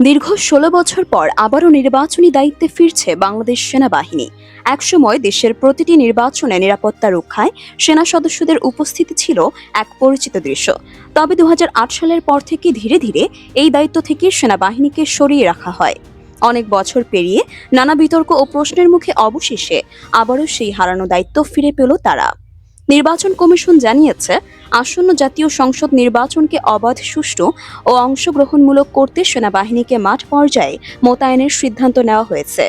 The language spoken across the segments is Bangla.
দীর্ঘ ষোলো বছর পর আবারও নির্বাচনী দায়িত্বে ফিরছে বাংলাদেশ সেনাবাহিনী। একসময় দেশের প্রতিটি নির্বাচনে নিরাপত্তা রক্ষায় সেনা সদস্যদের উপস্থিতি ছিল এক পরিচিত দৃশ্য। তবে দু হাজার আট সালের পর থেকে ধীরে ধীরে এই দায়িত্ব থেকে সেনাবাহিনীকে সরিয়ে রাখা হয়। অনেক বছর পেরিয়ে নানা বিতর্ক ও প্রশ্নের মুখে অবশেষে আবারও সেই হারানো দায়িত্ব ফিরে পেল তারা। নির্বাচন কমিশন জানিয়েছে, আসন্ন জাতীয় সংসদ নির্বাচনকে অবাধ, সুষ্ঠু ও অংশগ্রহণমূলক করতে সেনাবাহিনীকে মাঠ পর্যায়ে মোতায়েনের সিদ্ধান্ত নেওয়া হয়েছে।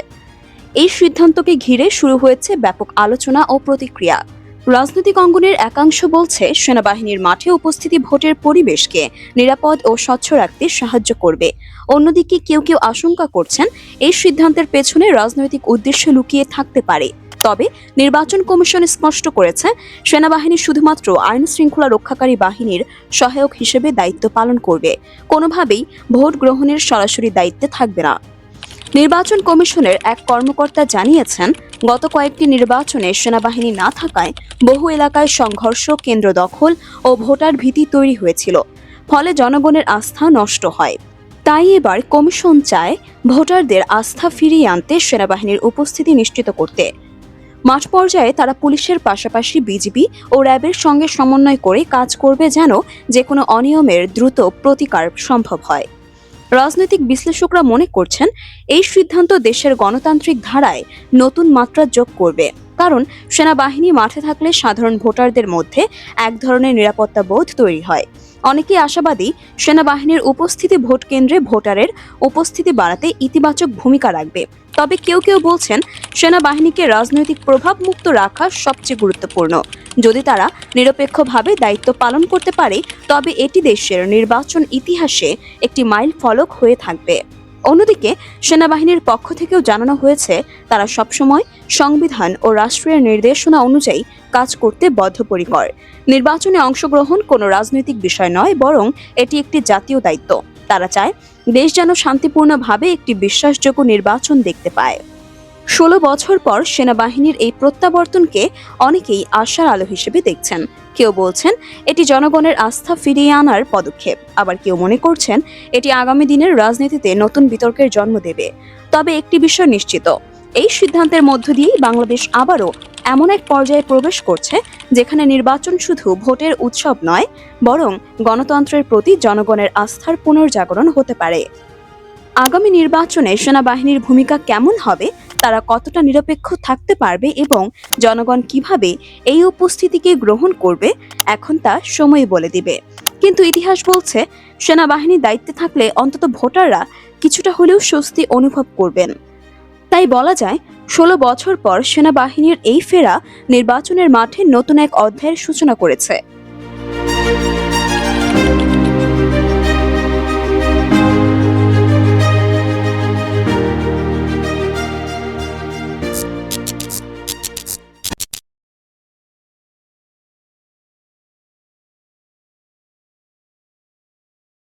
এই সিদ্ধান্তকে ঘিরে শুরু হয়েছে ব্যাপক আলোচনা ও প্রতিক্রিয়া। রাজনৈতিক অঙ্গনের একাংশ বলছে, সেনাবাহিনীর মাঠে উপস্থিতি ভোটের পরিবেশকে নিরাপদ ও স্বচ্ছ রাখতে সাহায্য করবে। অন্যদিকে কেউ কেউ আশঙ্কা করছেন, এই সিদ্ধান্তের পেছনে রাজনৈতিক উদ্দেশ্য লুকিয়ে থাকতে পারে। তবে নির্বাচন কমিশন স্পষ্ট করেছে, সেনাবাহিনী শুধুমাত্র আইন শৃঙ্খলা রক্ষাকারী বাহিনীর সহায়ক হিসেবে দায়িত্ব পালন করবে, কোনোভাবেই ভোট গ্রহণের সরাসরি দায়িত্বে থাকবে না। নির্বাচন কমিশনের এক কর্মকর্তা জানিয়েছেন, গত কয়েকটি নির্বাচনে সেনাবাহিনী না থাকায় বহু এলাকায় সংঘর্ষ, কেন্দ্র দখল ও ভোটার ভীতি তৈরি হয়েছিল, ফলে জনগণের আস্থা নষ্ট হয়। তাই এবার কমিশন চায় ভোটারদের আস্থা ফিরিয়ে আনতে সেনাবাহিনীর উপস্থিতি নিশ্চিত করতে। মাঠ পর্যায়ে তারা পুলিশের পাশাপাশি বিজিবি ও র্যাবের সঙ্গে সমন্বয় করে কাজ করবে যেন যে কোনো অনিয়মের দ্রুত প্রতিকার সম্ভব হয়। রাজনৈতিক বিশ্লেষকরা মনে করছেন, এই সিদ্ধান্ত দেশের গণতান্ত্রিক ধারায় নতুন মাত্রা যোগ করবে। কারণ, সেনাবাহিনী মাঠে থাকলে সাধারণ ভোটারদের মধ্যে এক ধরনের নিরাপত্তা বোধ তৈরি হয়। অনেকেই আশাবাদী সেনাবাহিনীর উপস্থিতি ভোট কেন্দ্রে ভোটারের উপস্থিতি বাড়াতে ইতিবাচক ভূমিকা রাখবে। তবে কেউ কেউ বলছেন, সেনাবাহিনীকে রাজনৈতিক প্রভাব মুক্ত রাখা সবচেয়ে গুরুত্বপূর্ণ। যদি তারা নিরপেক্ষভাবে দায়িত্ব পালন করতে পারে, তবে এটি দেশের নির্বাচন ইতিহাসে একটি মাইল ফলক হয়ে থাকবে। অন্যদিকে, সেনাবাহিনীর পক্ষ থেকেও জানানো হয়েছে, তারা সবসময় সংবিধান ও রাষ্ট্রের নির্দেশনা অনুযায়ী কাজ করতে বদ্ধপরিকর। নির্বাচনে অংশগ্রহণ কোনো রাজনৈতিক বিষয় নয়, বরং এটি একটি জাতীয় দায়িত্ব। তারা চায়, দেশ যেন শান্তিপূর্ণভাবে একটি বিশ্বাসযোগ্য নির্বাচন দেখতে পায়। ষোলো বছর পর সেনাবাহিনীর এই প্রত্যাবর্তনকে অনেকেই আশার আলো হিসেবে দেখছেন। কেউ বলছেন, এটি জনগণের আস্থা ফিরিয়ে আনার পদক্ষেপ। আবার কেউ মনে করছেন, এটি আগামী দিনের রাজনীতিতে নতুন বিতর্কের জন্ম দেবে। তবে একটি বিষয় নিশ্চিত, এই সিদ্ধান্তের মধ্য দিয়েই বাংলাদেশ আবারও এমন এক পর্যায়ে প্রবেশ করছে, যেখানে নির্বাচন শুধু ভোটের উৎসব নয়, বরং গণতন্ত্রের প্রতি জনগণের আস্থার পুনর্জাগরণ হতে পারে। আগামী নির্বাচনে সেনাবাহিনীর ভূমিকা কেমন হবে তারা কতটা নিরপেক্ষ থাকতে পারবে এবং জনগণ কীভাবে এই উপস্থিতিকে গ্রহণ করবে, এখন তা সময় বলে দিবে। কিন্তু ইতিহাস বলছে সেনাবাহিনী দায়িত্বে থাকলে অন্তত ভোটাররা কিছুটা হলেও স্বস্তি অনুভব করবেন। তাই বলা যায়, ষোলো বছর পর সেনাবাহিনীর এই ফেরা নির্বাচনের মাঠে নতুন এক অধ্যায়ের সূচনা করেছে।